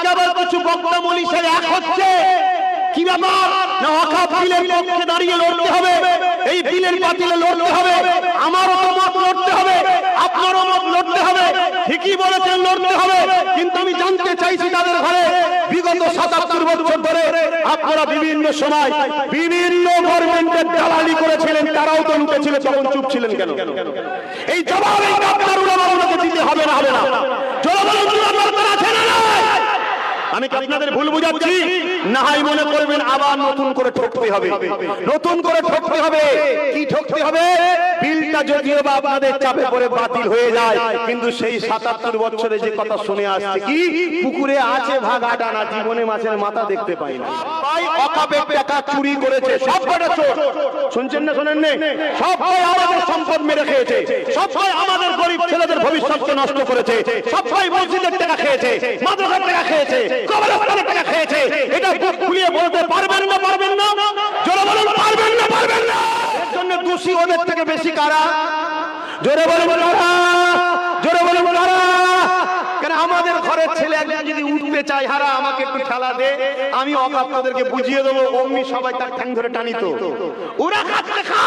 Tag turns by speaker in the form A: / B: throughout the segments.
A: আবার কিছু বক্তা মনীষের এক হচ্ছে। কি ব্যাপার? না, অখাপ বিলের পক্ষে দাঁড়িয়ে লড়তে হবে। এই বিলের বাতিলে লড়তে হবে। আমারও তো মত লড়তে হবে। আপনারও মত লড়তে হবে। ঠিকই বলেছেন, লড়তে হবে। কিন্তু আমি জানতে চাইছি তাদের ঘরে। বিগত সাতাত্তর বছর ধরে আপনারা বিভিন্ন সময় বিভিন্ন গভর্নমেন্টের দালালি করেছিলেন। তারাও তো লুটেছিল তখন চুপ ছিলেন কেন? এই জবাব আপনার দিতে হবে না হবে না। জনগণ দরকার আছে না নাই? আমি কি আপনাদের ভুল বুঝাচ্ছি? না হয় মনে করবেন আবার নতুন করে ঠকতে হবে। নতুন করে ঠকতে হবে। কি ঠকতে হবে? বিলটা যদিও বা আপনাদের চাপে পড়ে বাতিল হয়ে যায় কিন্তু সেই সাতাত্তর বছরে যে কথা শুনে আসছে কি? পুকুরে আছে ভাগা ডানা জীবনে মাছের মাথা দেখতে পাই না। ভাই অকাপে টাকা চুরি করেছে সব কটা চোর। শুনছেন না শোনেন নে? সব আমাদের সম্পদ মেরে খেয়েছে সব ভাই আমাদের গরিব ছেলেদের ভবিষ্যৎকে নষ্ট করেছে সব ভাই মসজিদের টাকা খেয়েছে মাদ্রাসার টাকা খেয়েছে কবরস্থানের টাকা খেয়েছে। এটা বুক খুলিয়ে বলতে পারবেন না পারবেন না? জোরে বলুন পারবেন না পারবেন না? এর জন্য দোষী ওদের থেকে বেশি কারা? জোরে বলুন কারা জোরে বলুন কারা আমাদের ঘরের ছেলে একজন যদি উঠতে চায় হারা আমাকে একটু খেলা দে। আমি অকাপ তাদেরকে বুঝিয়ে দেবো অমনি সবাই তার ঠ্যাং ধরে টানিত। ওরা খাচ্ছে খা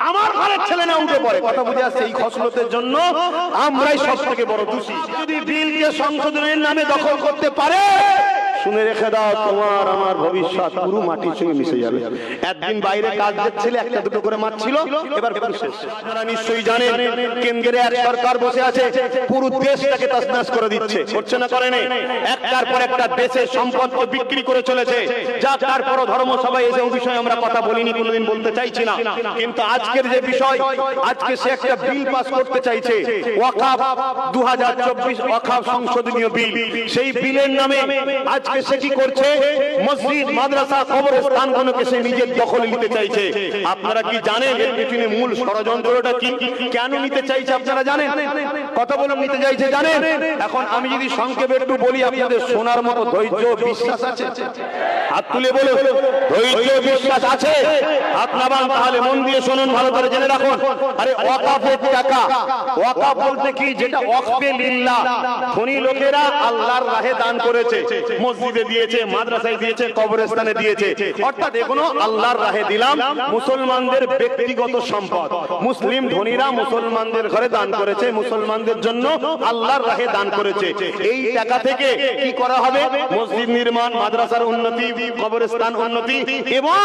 A: আমার ঘরের ছেলে না উঠে পড়ে। কথা বুঝে আসছে এই খসলতের জন্য? আমরাই সব থেকে বড় দোষী। যদি বিলকে সংশোধনের নামে দখল করতে পারে শুনে রেখে দাও, তোমার আমার ভবিষ্যৎ পুরো মাটির সঙ্গে মিশে যাবে। একদিন বাইরে কাজ দেখছিলে, একটা দুটো করে মারছিল এবার আপনারা নিশ্চয়ই জানেন কেন্দ্রে এক সরকার বসে আছে, পুরো দেশটাকে তসনাস করে দিচ্ছে। করছে না, করে একটার পর একটা দেশের সম্পদ বিক্রি করে চলেছে। যা তারপরও ধর্ম সবাই এসে ওই বিষয়ে আমরা কথা বলিনি, কোনোদিন বলতে চাইছি না কিন্তু আজকের যে বিষয়, আজকে সে একটা বিল পাস করতে চাইছে। ওয়াকাফ 2024 ওয়াকাফ সংশোধনীয় বিল। সেই বিলের নামে আজকে সে কি করছে? মসজিদ, মাদ্রাসা, কবরস্থানগুলোকে সে নিজের দখলে নিতে চাইছে। আপনারা কি জানেন এর পিছনে মূল ষড়যন্ত্রটা কি? কেন নিতে চাইছে আপনারা জানেন? কথা বলে নিতে চাইছে জানেন? এখন আমি যদি সংক্ষেপে একটু বলি, আপনাদের শোনার মতো ধৈর্য বিশ্বাস আছে? হাত তুলে বলো ধৈর্য বিশ্বাস আছে? নামান, তাহলে মন দিয়ে শুনুন, ভালো করে জেনে রাখুন। আরে ওয়াকাফের টাকা। ওয়াকাফ বলতে কি? যেটা ওয়াকফে লিল্লাহ। ধনী লোকেরা আল্লাহর রাহে দান করেছে। মসজিদে দিয়েছে, মাদ্রাসায় দিয়েছে, কবরস্থানে দিয়েছে। অর্থাৎ এগুলো আল্লাহর রাহে দিলাম, মুসলমানদের ব্যক্তিগত সম্পদ। মুসলিম ধনীরা মুসলমানদের ঘরে দান করেছে, মুসলমানদের জন্য আল্লাহর রাহে দান করেছে। এই টাকা থেকে কি করা হবে? মসজিদ নির্মাণ, মাদ্রাসার উন্নতি, কবরস্থান উন্নতি, এবং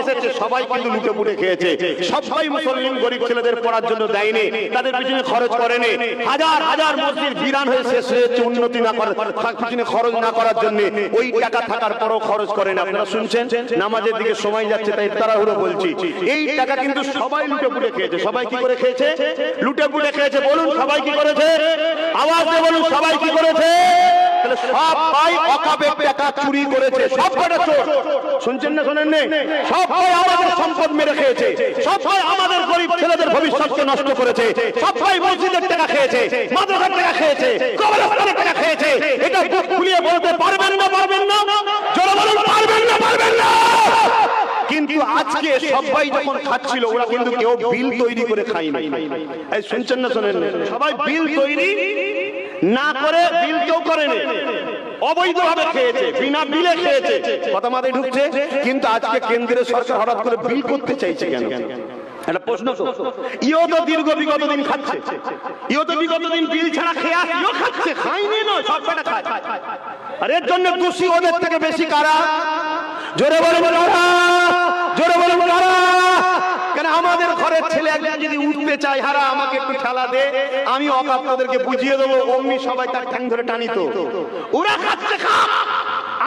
A: এসেছে, সবাই কিন্তু লুটে খেয়েছে। সবাই গরিব ছেলেদের পড়ার জন্য দেয়নি, তাদের পিছনে খরচ করেনি। হাজার হাজার মসজিদ বিরান হয়ে শেষ হয়েছে উন্নতি না করার পিছনে খরচ না করার জন্য। ওই টাকা থাকার পরও খরচ করেন, আপনারা শুনছেন? নামাজের দিকে সময় যাচ্ছে, তাই তাড়াহুড়ো বলছি। এই টাকা কিন্তু সবাই লুটে পুটে খেয়েছে। সবাই কি করে খেয়েছে? লুটে পুটে খেয়েছে, বলুন সবাই কি করেছে? আওয়াজ বলুন সবাই কি করেছে? সব ভাই অকাপে টাকা চুরি করেছে সব কটা চোর? শুনছেন না শোনেন সব ভাই আমাদের সম্পদ মেরে খেয়েছে সব ভাই আমাদের গরিব ছেলেদের ভবিষ্যৎকে নষ্ট করেছে সব ভাই মসজিদের টাকা খেয়েছে মাদ্রাসার টাকা খেয়েছে কবরস্থানের টাকা খেয়েছে এটা বুক খুলিয়ে বলতে পারবেন না পারবেন না? জোরে বলুন পারবেন না পারবেন না? কিন্তু আজকে সবাই যখন খাচ্ছিল ওরা কিন্তু কেউ বিল তৈরি করে খায়নি। শুনছেন না শোনেন না? সবাই বিল তৈরি না করে বিল কেউ করেনি। অবৈধভাবে খেয়েছে, বিনা বিলে খেয়েছে। কথা মাথায় ঢুকছে, কিন্তু আজকে সরকার হঠাৎ করে বিল করতে চাইছে কেন? তো দীর্ঘ বিগত দিন খাচ্ছে। তো বিগত দিন বিল ছাড়া খেয়ে খাইনি খায়। বেশি কারা? জোরে বলে বলে জোরে বলে বলে ঘরের ছেলে একজন যদি উঠতে চায়, হারা, আমাকে একটু খেলা দে। আমি অকাপ তাদেরকে বুঝিয়ে দেবো। অমনি সবাই তার ঠ্যাং ধরে টানিত। ওরা খাচ্ছে খা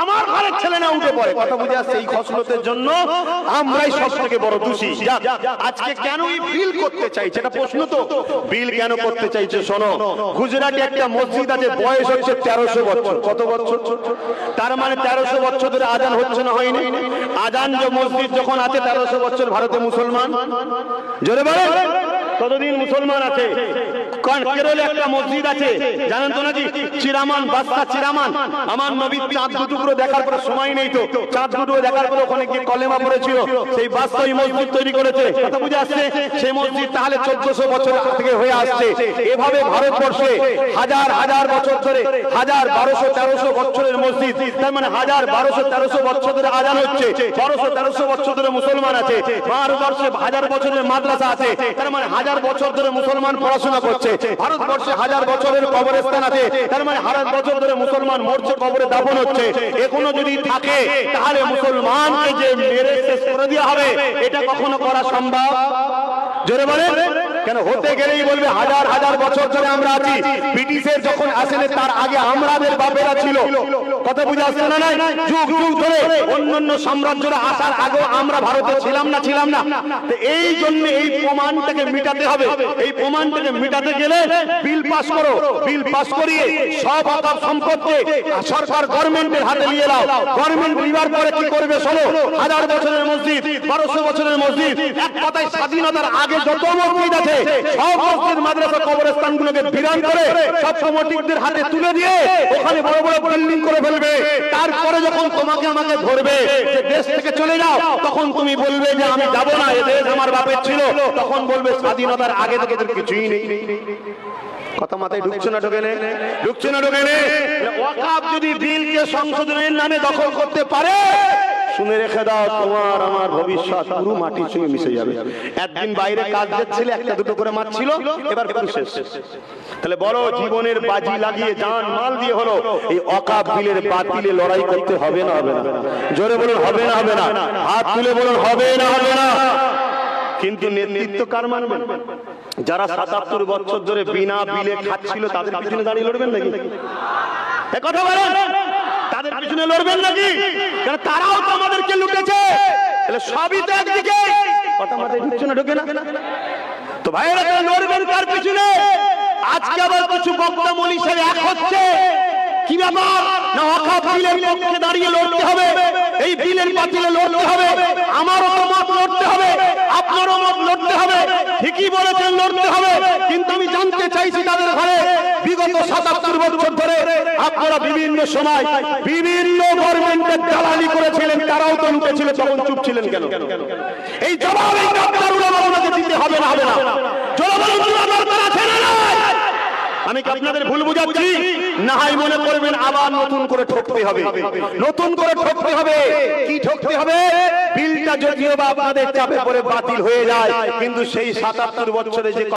A: আমার ঘরের ছেলে না উঠে পড়ে। কথা বুঝে আসছে এই খসলতের জন্য? আমরাই সব থেকে বড় দোষী। আজকে কেন এই বিল করতে চাইছে? এটা প্রশ্ন তো। বিল কেন করতে চাইছে শোনো, গুজরাটে একটা মসজিদ আছে, বয়স হচ্ছে তেরোশো বছর। কত বছর? তার মানে তেরোশো বছর ধরে আজান হচ্ছে না হয়নি। আজান যে মসজিদ যখন আছে, তেরোশো বছর ভারতে মুসলমান। জোরে বলে কতদিন মুসলমান আছে? কেরলে একটা মসজিদ আছে। জানেন তো নাকি? চিরামান চিরামান। আমার নবী চাঁদ দেখার সময় নেই তো। চাঁদ দেখার পরে ওখানে গিয়ে কলেমা পড়েছিল। সেই মসজিদ তৈরি করেছে। কথা বুঝে আসছে? সেই মসজিদ তাহলে চোদ্দশো বছর থেকে হয়ে আসছে। এভাবে ভারতবর্ষে হাজার হাজার বছর ধরে, হাজার বারোশো, তেরোশো বছরের মসজিদ। তার মানে হাজার, বারোশো, তেরোশো বছর ধরে আজান হচ্ছে। বারোশো, তেরোশো বছর ধরে মুসলমান আছে। ভারতবর্ষে হাজার বছরের মাদ্রাসা আছে। তার মানে হাজার বছর ধরে মুসলমান পড়াশোনা করছে। ভারতবর্ষে হাজার বছরের কবরস্থান আছে। তার মানে হাজার বছর ধরে মুসলমান মরছে, কবরে দাফন হচ্ছে। এখনও যদি থাকে, তাহলে মুসলমানকে যে মেরে শেষ করে দেওয়া হবে, এটা কখনো করা সম্ভব? জোরে বলে কেন হতে গেলেই বলবে হাজার হাজার বছর ধরে আমরা আছি। ব্রিটিশের যখন আসেনি, তার আগে আমাদের বাপেরা ছিল। কথা বুঝে আসছে না নাই? যুগ যুগ ধরে অন্যান্য সাম্রাজ্যরা আসার আগে আমরা ভারতে ছিলাম না ছিলাম না। এই জন্য এই প্রমাণটাকে মিটাতে হবে। এই প্রমাণটাকে মিটাতে গেলে বিল পাস করো। বিল পাস করিয়ে সব অকাপ সম্পদকে সরকার গভর্নমেন্টের হাতে নিয়ে গভর্নমেন্ট নিবার পরে কি করবে শোনো? হাজার বছরের মসজিদ, বারোশো বছরের মসজিদ, এক কথায় স্বাধীনতার আগে যত মসজিদ আছে, সব মসজিদ মাদ্রাসা কবরস্থান গুলোকে বিরান করে সব কমিটিদের হাতে তুলে দিয়ে ওখানে বড় বড় বিল্ডিং করে ফেলবে তারপরে যখন তোমাকে আমাকে ধরবে, যে দেশ থেকে চলে যাও, তখন তুমি বলবে যে আমি যাব না, এ দেশ আমার বাপের ছিল। তখন বলবে, স্বাধীনতার আগে থেকে তোর কিছুই নেই। কথা মাথায় ঢুকছে না ঢোকেনে ঢুকছে না ঢোকে ওয়াকাব যদি বিলকে সংশোধনের নামে দখল করতে পারে শুনে রেখে দাও, তোমার আমার ভবিষ্যৎ পুরো মাটির সঙ্গে মিশে যাবে। একদিন বাইরে কাজ যাচ্ছিলে একটা দুটো করে মাছ ছিল, এবার পুরো শেষ। তাহলে বলো, জীবনের বাজি লাগিয়ে জান মাল দিয়ে হলো, এই অকাপ বিলের বাতিলে লড়াই করতে হবে না হবে না। জোরে বলুন, হবে না হবে না। হাত তুলে বলুন, হবে না হবে না। কিন্তু নেতৃত্ব কার মানবেন যারা সাতাত্তর বছর ধরে বিনা বিলে খাচ্ছিল, তাদের পিছনে দাঁড়িয়ে লড়বেন নাকি? কথা বলেন। তাদের পিছনে লড়বেন নাকি? কারণ তারাও তো আমাদেরকে লুটেছে। তাহলে সবই তো একদিকে। কথা মাথায় ঢুকছে না। ঢুকে না। তো ভাইয়েরা তারা লড়বেন কার পিছনে? আজকে আবার কিছু বক্তা মনীষের এক হচ্ছে। কি ব্যাপার? না অখাপ বিলের পক্ষে দাঁড়িয়ে লড়তে হবে? এই বিলের বাতিলে লড়তে হবে? আমারও মত লড়তে হবে। আপনারও মত লড়তে হবে। ঠিকই বলেছেন লড়তে হবে। কিন্তু আমি জানতে চাইছি তাদের ঘরে বিগত সাতাত্তর বছর আপনারা বিভিন্ন সময় বিভিন্ন গভর্নমেন্টের দালালি করেছিলেন, তারাও তো লুটেছিল, তখন চুপ ছিলেন কেন? এই জবাব এই ডাক্তার দিতে হবে না হবে না? আমি কি আপনাদের ভুল বুঝাচ্ছি? না হয় মনে করবেন, আবার নতুন করে ঠকতে হবে। নতুন করে ঠকতে হবে। কি ঠকতে হবে? বিলটা যদিও বা আপনাদের চাপে পড়ে বাতিল হয়ে যায়, কিন্তু সেই সাতাত্তর বছরে যে